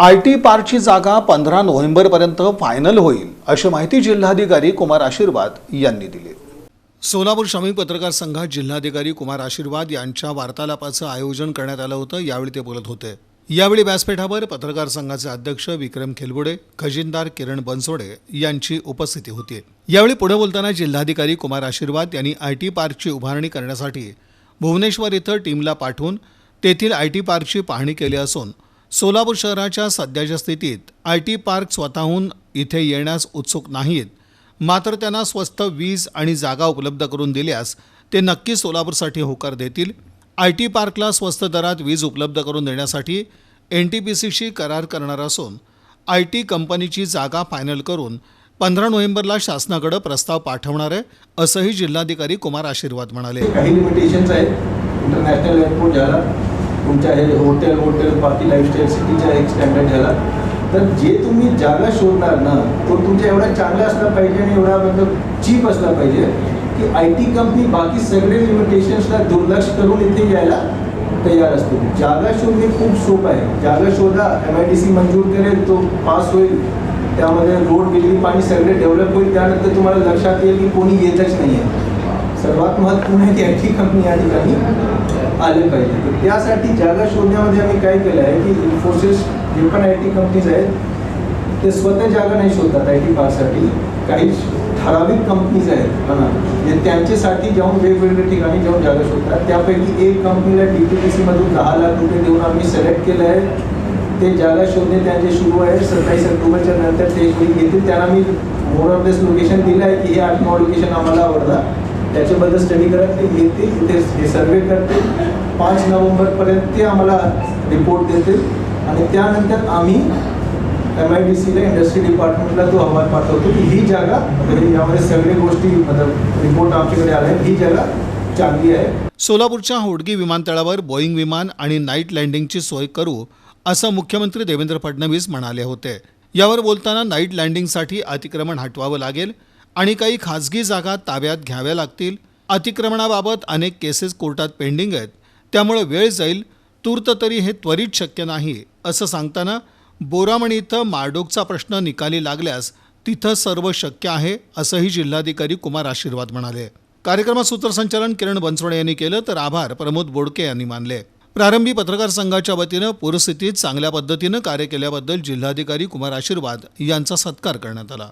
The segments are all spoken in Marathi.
आय टी पार्कची जागा पंधरा नोव्हेंबरपर्यंत फायनल होईल अशी माहिती जिल्हाधिकारी कुमार आशीर्वाद यांनी दिली. सोलापूर श्रमिक पत्रकार संघात जिल्हाधिकारी कुमार आशीर्वाद यांच्या वार्तालापाचं आयोजन करण्यात आलं होतं यावेळी ते बोलत होते. यावेळी व्यासपीठावर पत्रकार संघाचे अध्यक्ष विक्रम खेलबुडे खजिनदार किरण बनसोडे यांची उपस्थिती होती. यावेळी पुढे बोलताना जिल्हाधिकारी कुमार आशीर्वाद यांनी आय टी पार्कची उभारणी करण्यासाठी भुवनेश्वर इथं टीमला पाठवून तेथील आय टी पार्कची पाहणी केली असून सोलापूर शहराच्या सध्याच्या स्थितीत आय टी पार्क स्वतःहून इथे येण्यास उत्सुक नाहीत. मात्र त्यांना स्वस्त वीज आणि जागा उपलब्ध करून दिल्यास ते नक्की सोलापूरसाठी होकार देतील. आय टी पार्कला स्वस्त दरात वीज उपलब्ध करून देण्यासाठी एन टी पी सीशी करार करणार असून आय टी कंपनीची जागा फायनल करून पंधरा नोव्हेंबरला शासनाकडे प्रस्ताव पाठवणार आहे असंही जिल्हाधिकारी कुमार आशीर्वाद म्हणाले. काही लिमिटेशन्स आहेत. इंटरनॅशनल एअरपोर्ट ज्याला तुमच्या हे हॉटेल हॉटेल बाकी लाईफस्टाईल सिटीचा एक स्टँडर्ड झाला तर जे तुम्ही जागा शोधणार ना तो तुमच्या एवढा चांगला असला पाहिजे आणि एवढा मतलब चीप असला पाहिजे की आय टी कंपनी बाकी सगळे लिमिटेशन्सला दुर्लक्ष करून इथे यायला तयार असतो जागा शोधणे खूप सोपं आहे. जागा शोधा एम आय डी सी मंजूर करेल तो पास होईल. त्यामध्ये रोड बिजली पाणी सगळे डेव्हलप होईल. त्यानंतर तुम्हाला लक्षात येईल की कोणी येतच नाही आहे सर्वात महत्त्वपूर्ण आहे की आणखी कंपनी या ठिकाणी आले पाहिजे. तर त्यासाठी जागा शोधण्यामध्ये आम्ही काय केलं आहे की इन्फोसिस जे पण आय टी कंपनीज आहेत ते स्वतः जागा नाही शोधतात आय टी पार्कसाठी काही ठराविक कंपनीज आहेत म्हणा जे त्यांच्यासाठी जाऊन वेगवेगळ्या ठिकाणी जाऊन जागा शोधतात. त्यापैकी एक कंपनीला डी पी टी सीमधून दहा लाख रुपये देऊन आम्ही सिलेक्ट केलं आहे. ते जागा शोधणे त्यांचे सुरू आहे. सत्तावीस ऑक्टोबरच्या नंतर ते घेतील त्यांना मी मोर ऑफ दिस लोकेशन दिलं आहे की हे आठ नऊ लोकेशन आम्हाला आवडतात. त्याच्याबद्दल स्टडी करत ते येतील ते हे सर्वे करतील. पाच नोव्हेंबरपर्यंत ते आम्हाला रिपोर्ट देतील. आणि त्यानंतर आम्ही एम आय डी सीला इंडस्ट्री डिपार्टमेंटला तो अहवाल पाठवतो की ही जागा म्हणजे यामध्ये सगळे गोष्टी मतलब रिपोर्ट आमच्याकडे आले ही जागा चांगली आहे. सोलापूरच्या होडगी विमानतळावर बोईंग विमान आणि नाईट लँडिंगची सोय करू असं मुख्यमंत्री देवेंद्र फडणवीस म्हणाले होते. यावर बोलताना नाईट लँडिंगसाठी अतिक्रमण हटवावं लागेल आणि काही खाजगी जागा ताब्यात घ्याव्या लागतील. अतिक्रमणाबाबत अनेक केसेस कोर्टात पेंडिंग आहेत. त्यामुळे वेळ जाईल. तूर्त तरी हे त्वरित शक्य नाही असं सांगताना बोरामणी इथं मारडोकचा प्रश्न निकाली लागल्यास तिथं सर्व शक्य आहे असंही जिल्हाधिकारी कुमार आशीर्वाद म्हणाले. कार्यक्रमात सूत्रसंचालन किरण बनसोडे यांनी केलं तर आभार प्रमोद बोडके यांनी मानले. प्रारंभी पत्रकार संघाच्या वतीनं पूरस्थितीत चांगल्या पद्धतीनं कार्य केल्याबद्दल जिल्हाधिकारी कुमार आशीर्वाद यांचा सत्कार करण्यात आला.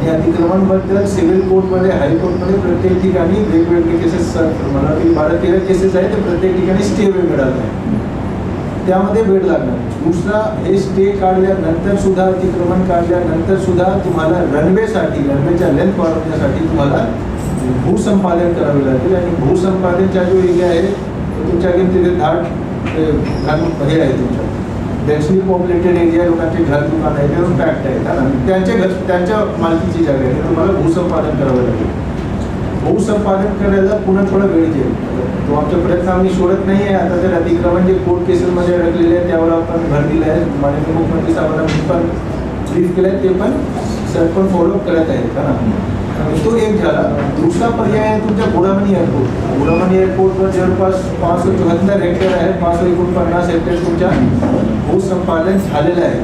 आणि अतिक्रमणबद्दल सिव्हिल कोर्टमध्ये हायकोर्टमध्ये प्रत्येक ठिकाणी वेगवेगळे केसेस मला बारा तेरा केसेस आहेत ते प्रत्येक ठिकाणी स्टे वेळ मिळाला आहे त्यामध्ये वेळ लागणार. दुसरा हे स्टे काढल्यानंतर सुद्धा अतिक्रमण काढल्यानंतर सुद्धा तुम्हाला रनवेसाठी रनवेच्या लेंथ वाढवण्यासाठी तुम्हाला भूसंपादन करावे लागेल. आणि भूसंपादनचा जो एरिया आहे तो तुमच्या घरी तिथे धाड घालून हे आहे तुमच्या. डेन्सली पॉप्युलेटेड एरिया लोकांचे घर दुकान आहे ते पॅक्ट आहेत त्यांचे त्यांच्या घर त्यांच्या मालकीची जागा आहे. तुम्हाला भूसंपादन करावं लागेल. भूसंपादन करायला पुन्हा थोडा वेळ घेईल तो आमचा प्रयत्न आम्ही सोडत नाही आहे. आता तर अतिक्रमण जे कोर्ट केसेसमध्ये अडकलेले आहेत त्यावर आपण भर दिला आहे. माननीय मुख्यमंत्री साहेबांना मी पण ब्रीफ केलं आहे ते पण सर पण फॉलोअप करत आहेत का तो एक झाला. दुसरा पर्याय आहे तुमच्या गुडामणी एअरपोर्ट गुडामणी एअरपोर्टवर जवळपास पाचशे चौहत्तर हेक्टर आहे पाचशे एकोणपन्नास हेक्टर तुमच्या भूसंपादन झालेलं आहे.